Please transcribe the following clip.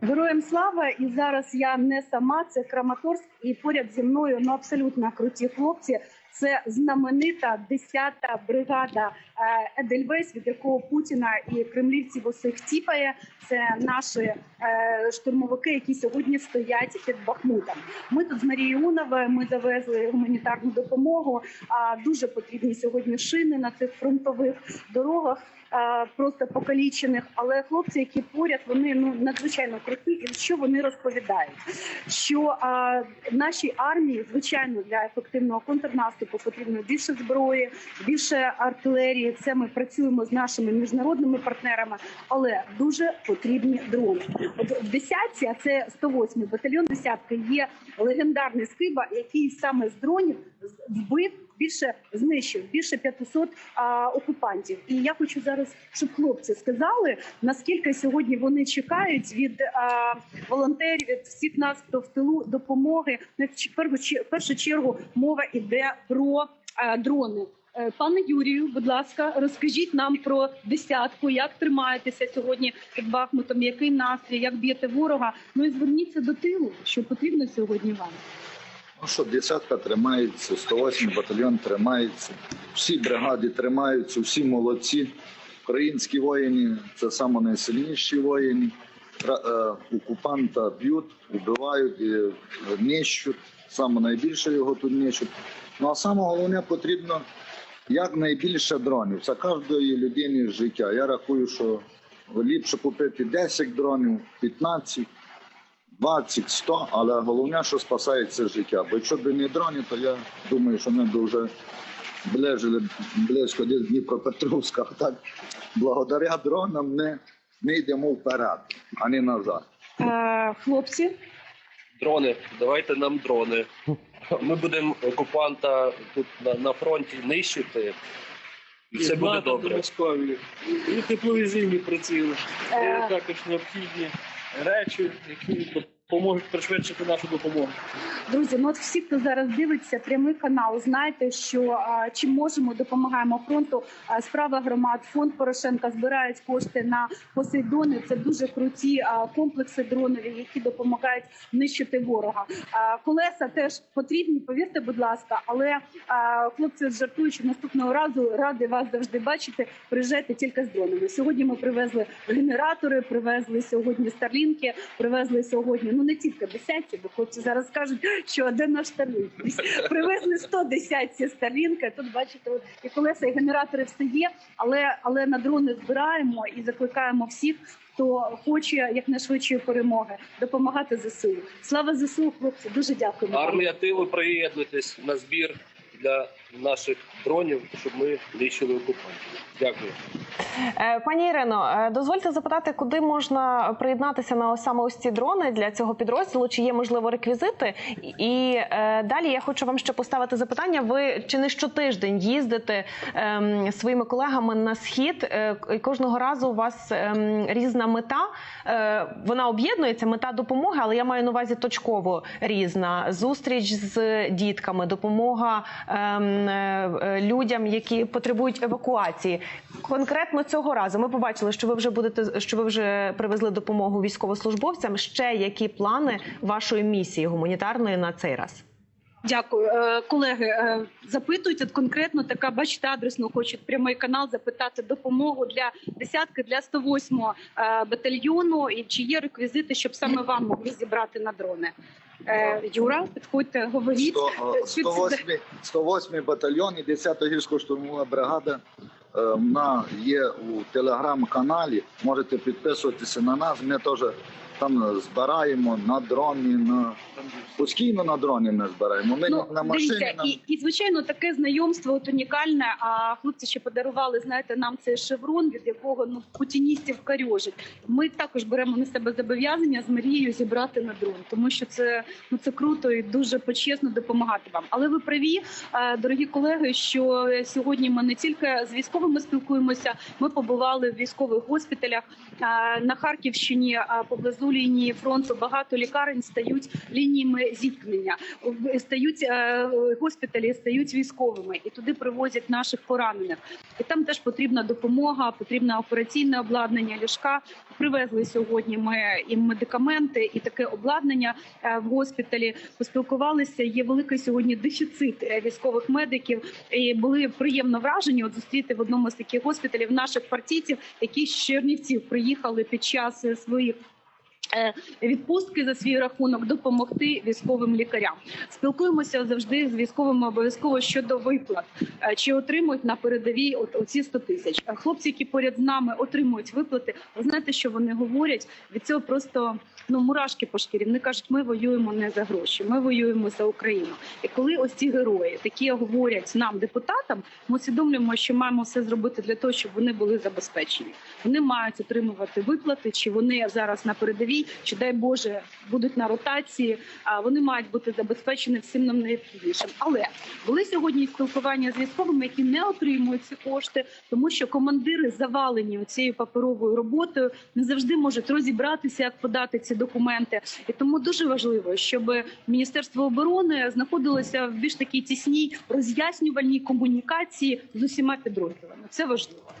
Героям слава! І зараз я не сама. Це Краматорськ, і поряд зі мною ну абсолютно круті хлопці. Це знаменита 10-та бригада е, Едельвейс, від якого Путіна і кремлівців усіх тіпає. Це наші е, штурмовики, які сьогодні стоять під Бахмутом. Ми тут з Марією Уновою, Ми завезли гуманітарну допомогу. Дуже потрібні сьогодні шини на цих фронтових дорогах. е, Просто покалічених, але хлопці, які поряд, вони ну надзвичайно круті. І що вони розповідають? Що а, нашій армії, звичайно, для ефективного контрнаступу потрібно більше зброї, більше артилерії. Це ми працюємо з нашими міжнародними партнерами, але дуже потрібні дрони. От в десятці, а це 108 батальйон десятки, є легендарний скиба, який саме з дронів вбив більше знищив більше 500 а, окупантів. І я хочу зараз, щоб хлопці сказали, наскільки сьогодні вони чекають від а, волонтерів, від всіх нас, хто в тилу допомоги. Ну, в першу чергу мова йде про а, дрони. Е, Пане Юрію, будь ласка, розкажіть нам про десятку, як тримаєтеся сьогодні під Бахмутом, який настрій, як б'єте ворога. Ну і зверніться до тилу, що потрібно сьогодні вам. Ну що, десятка тримається, 108 батальйон тримається, всі бригади тримаються, всі молодці. Українські воїни це найсильніші воїни. Е, Окупанта б'ють, вбивають, нищуть. Саме найбільше його тут нищуть. Ну а саме головне потрібно якнайбільше дронів. Це кожної людини життя. Я рахую, що ліпше купити 10 дронів, 15. 20, 100, але головне, що спасає це життя. Бо якщо б не дрони, то я думаю, що ми б вже ближили близько до Дніпропетровська. Так, благодаря дронам ми, ми йдемо вперед, а не назад. Е, хлопці, Дрони, давайте нам дрони. Ми будемо окупанта тут на, на фронті нищити. І все буде добре. І тепловізійні приціли. Е. Це також необхідні речі, які допоможуть пришвидшити нашу допомогу. Друзі, ну от всі, хто зараз дивиться прямий канал, знаєте, що а, чим можемо, допомагаємо фронту. А, справа громад, фонд Порошенка збирають кошти на Посейдони. Це дуже круті а, комплекси дронові, які допомагають нищити ворога. А, колеса теж потрібні, повірте, будь ласка. Але а, хлопці жартуючи наступного разу, ради вас завжди бачити. Приїжджайте тільки з дронами. Сьогодні ми привезли генератори, привезли сьогодні старлінки, привезли сьогодні. Ну не тільки десятці, бо хлопці зараз кажуть, що де наш старлінк. Привезли 100 десятці старлінки. Тут бачите, і колеса, і генератори все є, але але на дрони збираємо і закликаємо всіх. Хто хоче якнайшвидшої перемоги допомагати ЗСУ. Слава ЗСУ, хлопці! Дуже дякуємо. Армія тилу приєднуйтесь на збір для наших дронів, щоб ми нищили окупантів. Дякую. Е, Пані Ірино, е, дозвольте запитати, куди можна приєднатися на саме ось ці дрони для цього підрозділу? Чи є можливо реквізити? І е, далі я хочу вам ще поставити запитання. Ви чи не щотиждень їздите ем, своїми колегами на схід? Кожного разу у вас ем, різна мета. Вона об'єднується, мета допомоги, але я маю на увазі точково різна зустріч з дітками, допомога ем, людям, які потребують евакуації. Конкретно цього разу ми побачили, що ви вже будете що ви вже привезли допомогу військовослужбовцям. Ще які плани вашої місії гуманітарної на цей раз? Дякую, Е, колеги. е, Запитують конкретно така, бачите, адресно хочуть прямий канал запитати допомогу для десятки для 108 е, батальйону. І чи є реквізити, щоб саме вам могли зібрати на дрони? Е, Юра, підходьте, говоріть. 100, е, 108, 108 батальйон і 10-та гірсько-штурмова бригада е, вона є у телеграм-каналі. Можете підписуватися на нас. Ми теж там збираємо на дрони, на постійно на дрони ми збираємо. Ми Ну, на машині дивіться, нам і, і звичайно таке знайомство от унікальне. А хлопці ще подарували, знаєте, нам цей шеврон, від якого ну путіністів карьожить. Ми також беремо на себе зобов'язання з Марією зібрати на дрон, тому що це ну це круто і дуже почесно допомагати вам. Але ви праві, е, дорогі колеги, що сьогодні ми не тільки з військовими спілкуємося. Ми побували в військових госпіталях е, на Харківщині е, поблизу внизу лінії фронту багато лікарень стають лініями зіткнення, стають е, госпіталі, стають військовими, і туди привозять наших поранених. І там теж потрібна допомога, потрібне операційне обладнання, ліжка. Привезли сьогодні ми і медикаменти, і таке обладнання е, в госпіталі. Поспілкувалися. Є великий сьогодні дефіцит е, військових медиків. І були приємно вражені от зустріти в одному з таких госпіталів наших партійців, які з Чернівців приїхали під час своїх. Е, Відпустки за свій рахунок допомогти військовим лікарям. Спілкуємося завжди з військовими обов'язково щодо виплат, Е, чи отримують на передовій от оці 100 тисяч. Е, Хлопці, які поряд з нами отримують виплати, ви знаєте, що вони говорять? Від цього просто ну мурашки по шкірі. Вони кажуть, ми воюємо не за гроші, ми воюємо за Україну. І коли ось ці герої такі говорять нам, депутатам, ми усвідомлюємо, що маємо все зробити для того, щоб вони були забезпечені. Вони мають отримувати виплати, чи вони зараз на передовій, чи дай Боже будуть на ротації. Вони мають бути забезпечені всім нам необхіднішим. Але були сьогодні спілкування з військовими, які не отримують ці кошти, тому що командири завалені цією паперовою роботою, не завжди можуть розібратися, як подати ці документи. І тому дуже важливо, щоб Міністерство оборони знаходилося в більш такій тісній роз'яснювальній комунікації з усіма підрозділами. Це важливо.